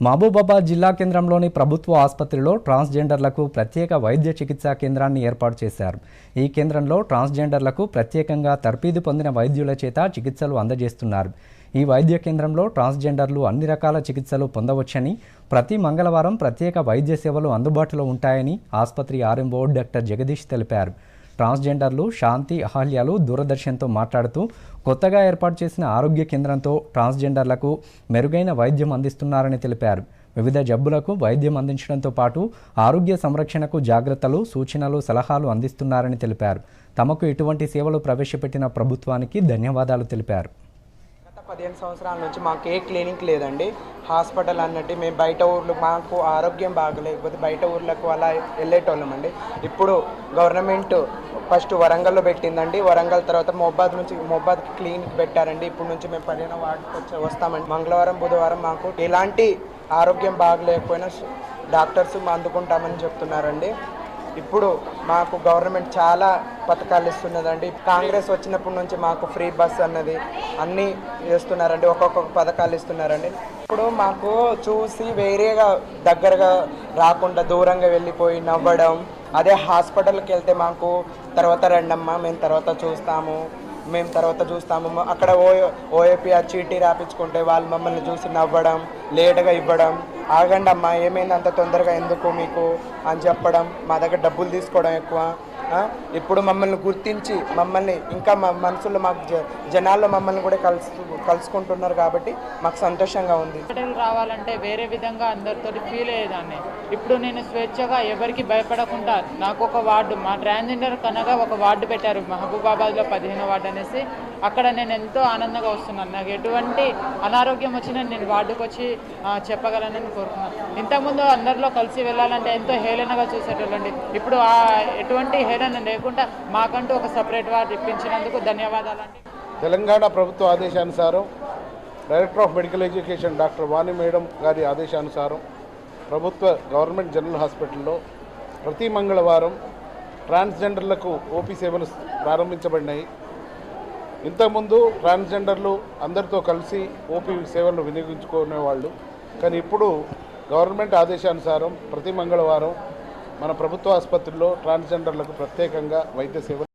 మహబూబాబాద్ జిల్లా కేంద్రంలోని ప్రభుత్వ ఆసుపత్రిలో ట్రాన్స్జెండర్లకు ప్రత్యేక వైద్య చికిత్సా కేంద్రాన్ని ఏర్పాటు చేశారు. ఈ కేంద్రంలో ట్రాన్స్జెండర్లకు ప్రత్యేకంగా తర్పీదు పొందిన వైద్యుల చేత చికిత్సలు అందజేస్తున్నారు. ఈ వైద్య కేంద్రంలో ట్రాన్స్జెండర్లు అన్ని రకాల చికిత్సలు పొందవచ్చని ప్రతి మంగళవారం ప్రత్యేక వైద్య సేవలు అందుబాటులో ఉంటాయని ఆసుపత్రి ఆర్ఎంఓ డాక్టర్ జగదీష్ తెలిపారు. ట్రాన్స్జెండర్లు శాంతి అహల్యాలు దూరదర్శన్తో మాట్లాడుతూ కొత్తగా ఏర్పాటు చేసిన ఆరోగ్య కేంద్రంతో ట్రాన్స్జెండర్లకు మెరుగైన వైద్యం అందిస్తున్నారని తెలిపారు. వివిధ జబ్బులకు వైద్యం అందించడంతో పాటు ఆరోగ్య సంరక్షణకు జాగ్రత్తలు సూచనలు సలహాలు అందిస్తున్నారని తెలిపారు. తమకు ఇటువంటి సేవలు ప్రవేశపెట్టిన ప్రభుత్వానికి ధన్యవాదాలు తెలిపారు. పదిహేను సంవత్సరాల నుంచి మాకు ఏ క్లినిక్ లేదండి. హాస్పిటల్ అన్నట్టు మేము బయట ఊర్లు మాకు ఆరోగ్యం బాగలేకపోతే బయట ఊర్లకు అలా వెళ్ళేటోళ్ళం అండి. ఇప్పుడు గవర్నమెంట్ ఫస్ట్ వరంగల్లో పెట్టిందండి. వరంగల్ తర్వాత మొబాద్ నుంచి మొబాద్ క్లినిక్ పెట్టారండి. ఇప్పుడు నుంచి మేము పదిహేను వార్డుకి వచ్చి వస్తామండి. మంగళవారం బుధవారం మాకు ఎలాంటి ఆరోగ్యం బాగలేకపోయినా డాక్టర్స్ అందుకుంటామని చెప్తున్నారండి. ఇప్పుడు మాకు గవర్నమెంట్ చాలా పథకాలు ఇస్తున్నదండి. కాంగ్రెస్ వచ్చినప్పటి నుంచి మాకు ఫ్రీ బస్ అన్నది అన్నీ చేస్తున్నారండి ఒక్కొక్క పథకాలు ఇస్తున్నారండి. ఇప్పుడు మాకు చూసి వేరేగా దగ్గరగా రాకుండా దూరంగా వెళ్ళిపోయి నవ్వడం అదే హాస్పిటల్కి వెళ్తే మాకు తర్వాత రండమ్మా మేము తర్వాత చూస్తాము మేము తర్వాత చూస్తాము. అక్కడ ఓ ఓఏపీ ఆ చీటీ రాపించుకుంటే వాళ్ళు మమ్మల్ని చూసి నవ్వడం లేట్గా ఇవ్వడం ఆగండి అమ్మా ఏమైంది అంత తొందరగా ఎందుకు మీకు? అని చెప్పడం మా దగ్గర డబ్బులు తీసుకోవడం ఎక్కువ. ఇప్పుడు మమ్మల్ని గుర్తించి మమ్మల్ని ఇంకా మా మనసులో మాకు జ- జనాల్లో మమ్మల్ని కూడా కలుసు కలుసుకుంటున్నారు కాబట్టి మాకు సంతోషంగా ఉంది. రావాలంటే వేరే విధంగా అందరితో ఫీల్ అయ్యేదాన్ని. ఇప్పుడు నేను స్వేచ్ఛగా ఎవరికి భయపడకుండా నాకు ఒక వార్డు మా ట్రాన్స్జెండర్ కనగా ఒక వార్డు పెట్టారు మహబూబాబాద్లో పదిహేను వార్డు అనేసి. అక్కడ నేను ఎంతో ఆనందంగా వస్తున్నాను. నాకు ఎటువంటి అనారోగ్యం వచ్చినా నేను వార్డుకు వచ్చి చెప్పగలనని కోరుకున్నాను. ఇంతకుముందు అందరిలో కలిసి వెళ్ళాలంటే ఎంతో హేళనగా చూసేటోళ్ళండి. ఇప్పుడు ఆ ఎటువంటి హేళన లేకుండా మాకంటూ ఒక సపరేట్ వార్డు ఇప్పించినందుకు ధన్యవాదాలండి. తెలంగాణ ప్రభుత్వ ఆదేశానుసారం director of medical education doctor Vani madam గారి ఆదేశానుసారం ప్రభుత్వ గవర్నమెంట్ జనరల్ హాస్పిటల్లో ప్రతి మంగళవారం ట్రాన్స్జెండర్లకు ఓపీ సేవలు ప్రారంభించబడినాయి. ఇంతకుముందు ట్రాన్స్జెండర్లు అందరితో కలిసి ఓపీ సేవలను వినియోగించుకునేవాళ్ళు. కానీ ఇప్పుడు గవర్నమెంట్ ఆదేశానుసారం ప్రతి మంగళవారం మన ప్రభుత్వ ఆసుపత్రిలో ట్రాన్స్జెండర్లకు ప్రత్యేకంగా వైద్య సేవలు